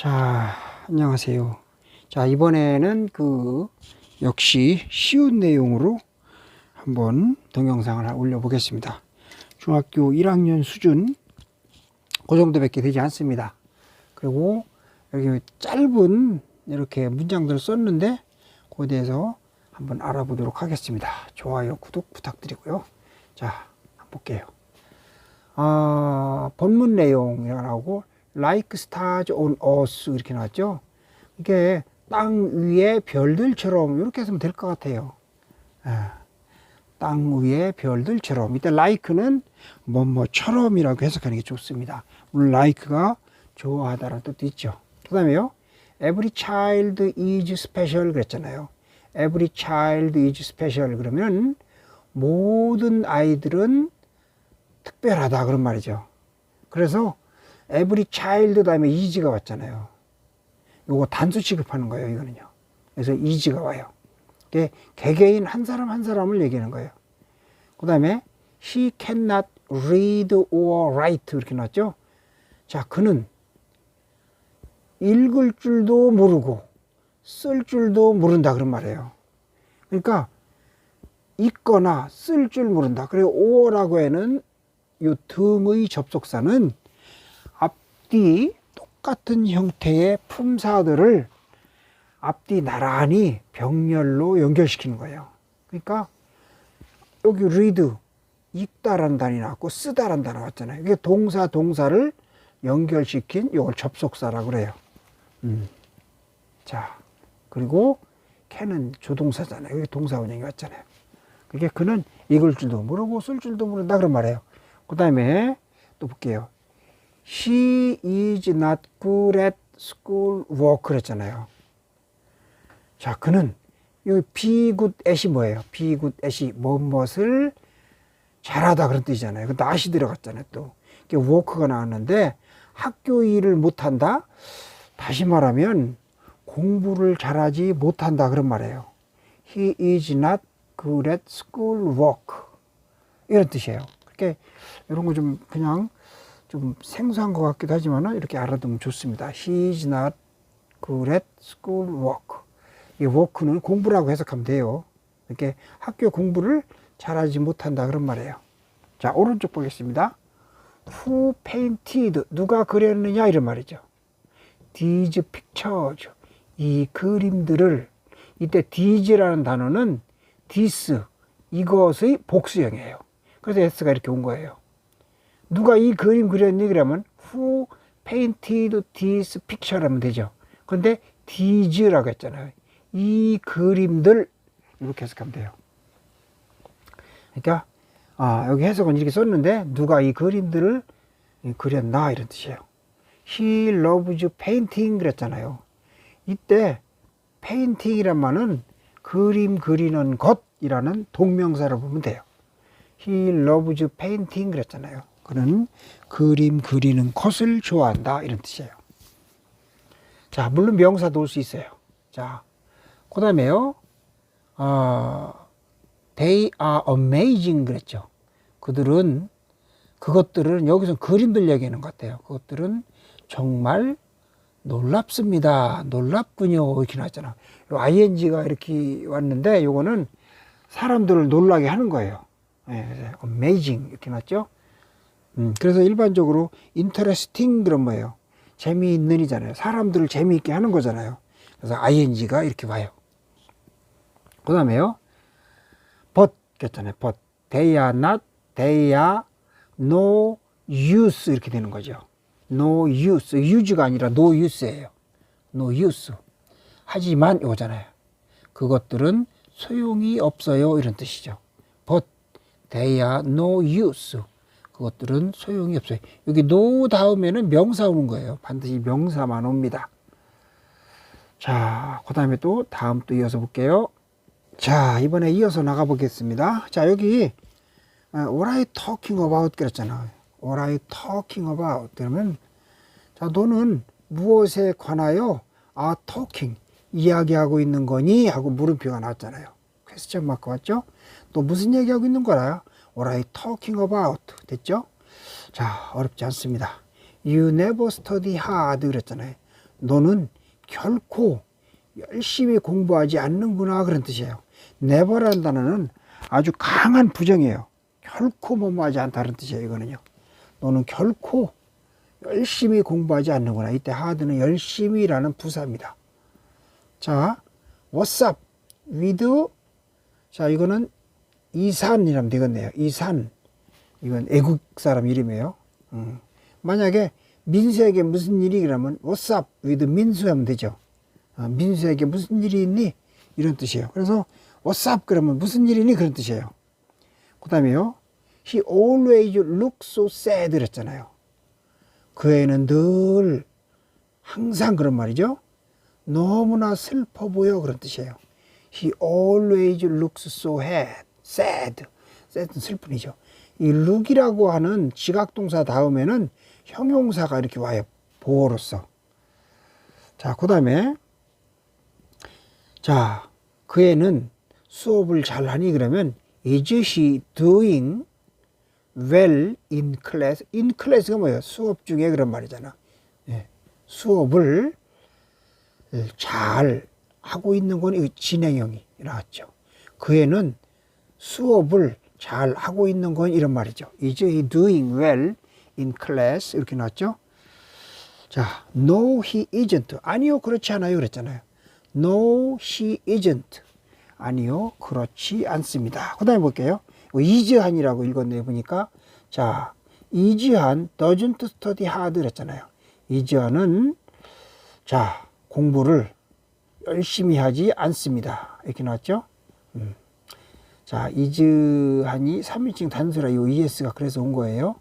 자, 안녕하세요. 자, 이번에는 그 역시 쉬운 내용으로 한번 동영상을 올려보겠습니다. 중학교 1학년 수준 그 정도밖에 되지 않습니다. 그리고 여기 짧은 이렇게 문장들을 썼는데 그에 대해서 한번 알아보도록 하겠습니다. 좋아요, 구독 부탁드리고요. 자, 한번 볼게요. 아, 본문 내용이라고 like stars on earth 이렇게 나왔죠. 이게 땅 위에 별들처럼 이렇게 했으면 될 것 같아요. 예. 땅 위에 별들처럼 이때 like는 뭐뭐처럼이라고 해석하는 게 좋습니다. 물론 like가 좋아하다라는 뜻도 있죠. 그 다음에요. Every child is special 그랬잖아요. Every child is special 그러면 모든 아이들은 특별하다 그런 말이죠. 그래서 every child 다음에 is가 왔잖아요. 요거 단수 취급하는 거예요, 이거는요. 그래서 is가 와요. 이게 개개인 한 사람 한 사람을 얘기하는 거예요. 그 다음에 he cannot read or write 이렇게 나왔죠. 자, 그는 읽을 줄도 모르고 쓸 줄도 모른다 그런 말이에요. 그러니까 읽거나 쓸 줄 모른다. 그리고 or라고 하는 요 등의 접속사는 앞뒤 똑같은 형태의 품사들을 앞뒤 나란히 병렬로 연결시키는 거예요. 그러니까 여기 read 읽다라는 단위 나왔고 쓰다라는 단어 나왔잖아요. 이게 동사 동사를 연결시킨 요걸 접속사라고 그래요. 음. 자, 그리고 can은 조동사잖아요. 여기 동사 원형이 왔잖아요. 그게 그는 읽을 줄도 모르고 쓸 줄도 모른다 그런 말이에요. 그 다음에 또 볼게요. She is not good at school work 그랬잖아요. 자, 그는 여기 be good at이 뭐예요? be good at이 무엇을 잘하다 그런 뜻이잖아요. 근데 at이 들어갔잖아요. 또 이게 work가 나왔는데 학교 일을 못한다. 다시 말하면 공부를 잘하지 못한다 그런 말이에요. He is not good at school work 이런 뜻이에요. 그렇게 이런 거 좀 그냥 좀 생소한 것 같기도 하지만 이렇게 알아두면 좋습니다. He is not good at school work. 이 work는 공부라고 해석하면 돼요. 이렇게 학교 공부를 잘하지 못한다 그런 말이에요. 자 오른쪽 보겠습니다. Who painted 누가 그렸느냐 이런 말이죠. These pictures 이 그림들을 이때 these라는 단어는 this 이것의 복수형이에요. 그래서 s가 이렇게 온 거예요. 누가 이 그림 그렸니? 그러면 who painted this picture 하면 되죠. 그런데 these라고 했잖아요. 이 그림들 이렇게 해석하면 돼요. 그러니까 아, 여기 해석은 이렇게 썼는데 누가 이 그림들을 그렸나 이런 뜻이에요. He loves painting 그랬잖아요. 이때 painting이란 말은 그림 그리는 것이라는 동명사를 보면 돼요. He loves painting 그랬잖아요. 그는 그림 그리는 것을 좋아한다 이런 뜻이에요. 자, 물론 명사도 올 수 있어요. 자, 그 다음에요. 어, they are amazing 그랬죠. 그들은 그것들은 여기서 그림들 얘기하는 것 같아요. 그것들은 정말 놀랍습니다. 놀랍군요. 이렇게 나왔잖아. ing가 이렇게 왔는데 요거는 사람들을 놀라게 하는 거예요. 예, amazing 이렇게 났죠. 음, 그래서 일반적으로 interesting 그런 뭐예요. 재미있는 이잖아요. 사람들을 재미있게 하는 거잖아요. 그래서 ing가 이렇게 와요. 그 다음에요. but 겠잖아요. but they are not, they are no use 이렇게 되는 거죠. no use, use가 아니라 no use예요. no use. 하지만 이거잖아요. 그것들은 소용이 없어요 이런 뜻이죠. but they are no use. 그것들은 소용이 없어요. 여기 no 다음에는 명사 오는 거예요. 반드시 명사만 옵니다. 자, 그 다음에 또 다음 또 이어서 볼게요. 자, 이번에 이어서 나가 보겠습니다. 자, 여기 어, What are you talking about? 그랬잖아요. What are you talking about? 그러면 자, 너는 무엇에 관하여 are talking 이야기하고 있는 거니? 하고 물음표가 나왔잖아요. 퀘스천 마크 왔죠? 또 무슨 얘기하고 있는 거라? You talking about? 됐죠? 자, 어렵지 않습니다. You never study hard 그랬잖아요. 너는 결코 열심히 공부하지 않는구나 그런 뜻이에요. never라는 단어는 아주 강한 부정이에요. 결코 뭐뭐하지 않다는 뜻이에요. 이거는요. 너는 결코 열심히 공부하지 않는구나. 이때 하드는 열심히라는 부사입니다. 자, what's up with 자, 이거는 이산이라면 되겠네요. 이산. 이건 애국 사람 이름이에요. 음. 만약에 민수에게 무슨 일이 그러면 what's up with 민수 하면 되죠. 아, 민수에게 무슨 일이 있니? 이런 뜻이에요. 그래서 what's up 그러면 무슨 일이니? 그런 뜻이에요. 그 다음에요. He always looks so sad 그랬잖아요. 그 애는 늘 항상 그런 말이죠. 너무나 슬퍼 보여 그런 뜻이에요. He always looks so sad. Sad. sad는 슬픈이죠. 이 look이라고 하는 지각동사 다음에는 형용사가 이렇게 와요. 보어로서. 자, 그 다음에 자, 그 애는 수업을 잘하니 그러면 is she doing well in class? in class가 뭐예요? 수업 중에 그런 말이잖아. 예, 수업을 잘 하고 있는 건 진행형이 나왔죠. 그 애는 수업을 잘 하고 있는 건 이런 말이죠. is he doing well in class? 이렇게 나왔죠. 자, no, he isn't. 아니요, 그렇지 않아요. 그랬잖아요. No, he isn't. 아니요, 그렇지 않습니다. 그 다음에 볼게요. 이지한이라고 읽었네요. 보니까. 자, 이지한 doesn't study hard 그랬잖아요. 이지한은 자, 공부를 열심히 하지 않습니다. 이렇게 나왔죠? 음. 자, 이즈한이 3인칭 단수라 이 ES가 그래서 온 거예요.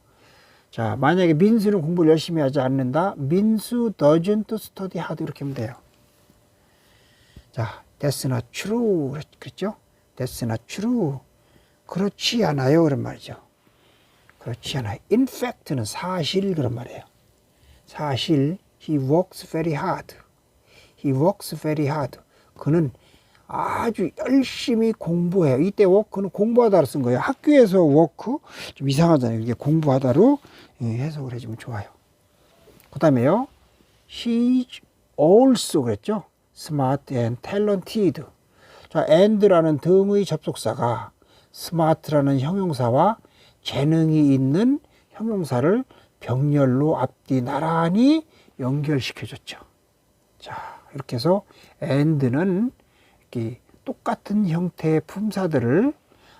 자, 만약에 민수는 공부를 열심히 하지 않는다. 민수 doesn't study hard 이렇게 하면 돼요. 자, that's not true. 그랬죠? that's not true. 그렇지 않아요. 그런 말이죠. 그렇지 않아요. in fact는 사실 그런 말이에요. 사실 he works very hard. he works very hard. 그는 아주 열심히 공부해요. 이때 워크는 공부하다로 쓴 거예요. 학교에서 워크 좀 이상하잖아요. 이게 공부하다로 예, 해석을 해주면 좋아요. 그 다음에요. He's also 그랬죠. Smart and talented. 자, and라는 등의 접속사가 smart라는 형용사와 재능이 있는 형용사를 병렬로 앞뒤 나란히 연결시켜줬죠. 자, 이렇게 해서 and는 이렇게 똑같은 형태의 품사들을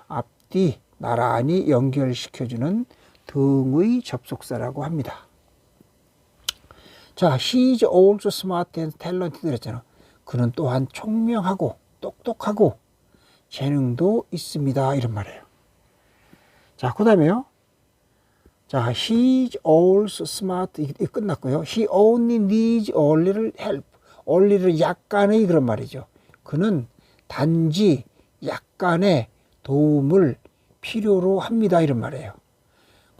앞뒤 나란히 연결시켜주는 등의 접속사라고 합니다. 자, he is also smart and talented 그랬잖아. 그는 또한 총명하고 똑똑하고 재능도 있습니다. 이런 말이에요. 자, 그 다음에요. 자, he is also smart. 이게 끝났고요. he only needs a little help. only를 약간의 그런 말이죠. 그는 단지 약간의 도움을 필요로 합니다. 이런 말이에요.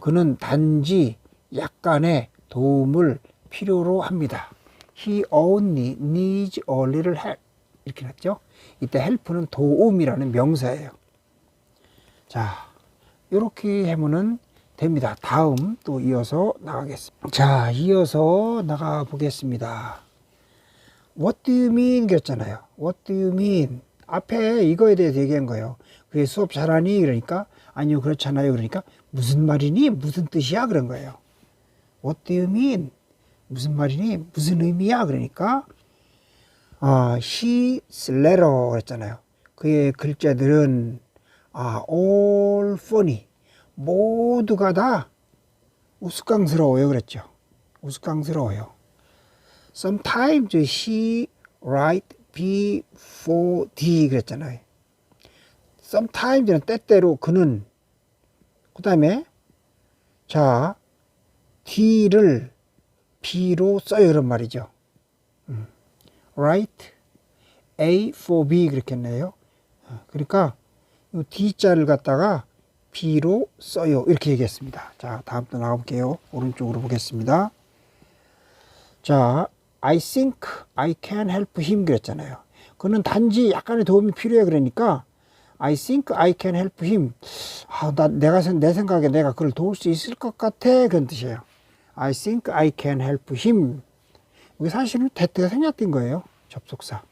그는 단지 약간의 도움을 필요로 합니다. He only needs a little help. 이렇게 났죠. 이때 help는 도움이라는 명사예요. 자, 이렇게 하면은 됩니다. 다음 또 이어서 나가겠습니다. 자, 이어서 나가 보겠습니다. What do you mean? 그랬잖아요. What do you mean? 앞에 이거에 대해서 얘기한 거예요. 그게 수업 잘하니? 그러니까 아니요 그렇잖아요. 그러니까 무슨 말이니? 무슨 뜻이야? 그런 거예요. What do you mean? 무슨 말이니? 무슨 의미야? 그러니까 아, his letter 그랬잖아요. 그의 글자들은 아, all funny 모두가 다 우스꽝스러워요. 그랬죠. 우스꽝스러워요. Sometimes he write before D 그랬잖아요. Sometimes는 때때로 그는 그 다음에 자 D를 B로 써요 그런 말이죠. 음. write A for B 그렇게 했네요. 그러니까 이 D자를 갖다가 B로 써요 이렇게 얘기했습니다. 자 다음 또 나가볼게요. 오른쪽으로 보겠습니다. 자 I think I can help him 그랬잖아요. 그는 단지 약간의 도움이 필요해 그러니까 I think I can help him. 아, 나 내가 내 생각에 내가 그를 도울 수 있을 것 같아 그런 뜻이에요. I think I can help him 이게 사실은 대트가 생략된 거예요. 접속사.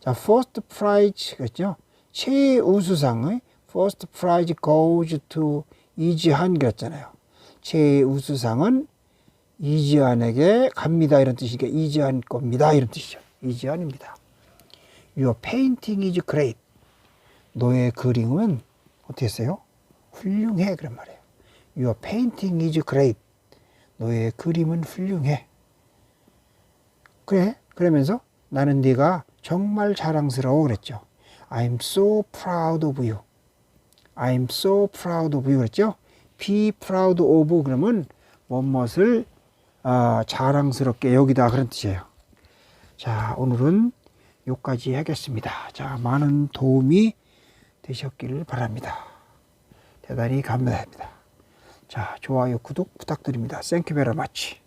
자, first prize 그랬죠? 최우수상의 first prize goes to 이지한 그랬잖아요. 최우수상은 이지한에게 갑니다 이런 뜻이니까 이지한 겁니다 이런 뜻이죠. 이지한입니다. Your painting is great. 너의 그림은 어떻게 했어요? 훌륭해 그런 말이에요. Your painting is great. 너의 그림은 훌륭해. 그래 그러면서 나는 네가 정말 자랑스러워 그랬죠. I'm so proud of you. I'm so proud of you 그랬죠. Be proud of 그러면 무엇을 아, 자랑스럽게 여기다 그런 뜻이에요. 자 오늘은 여기까지 하겠습니다. 자 많은 도움이 되셨기를 바랍니다. 대단히 감사합니다. 자 좋아요 구독 부탁드립니다. You very much.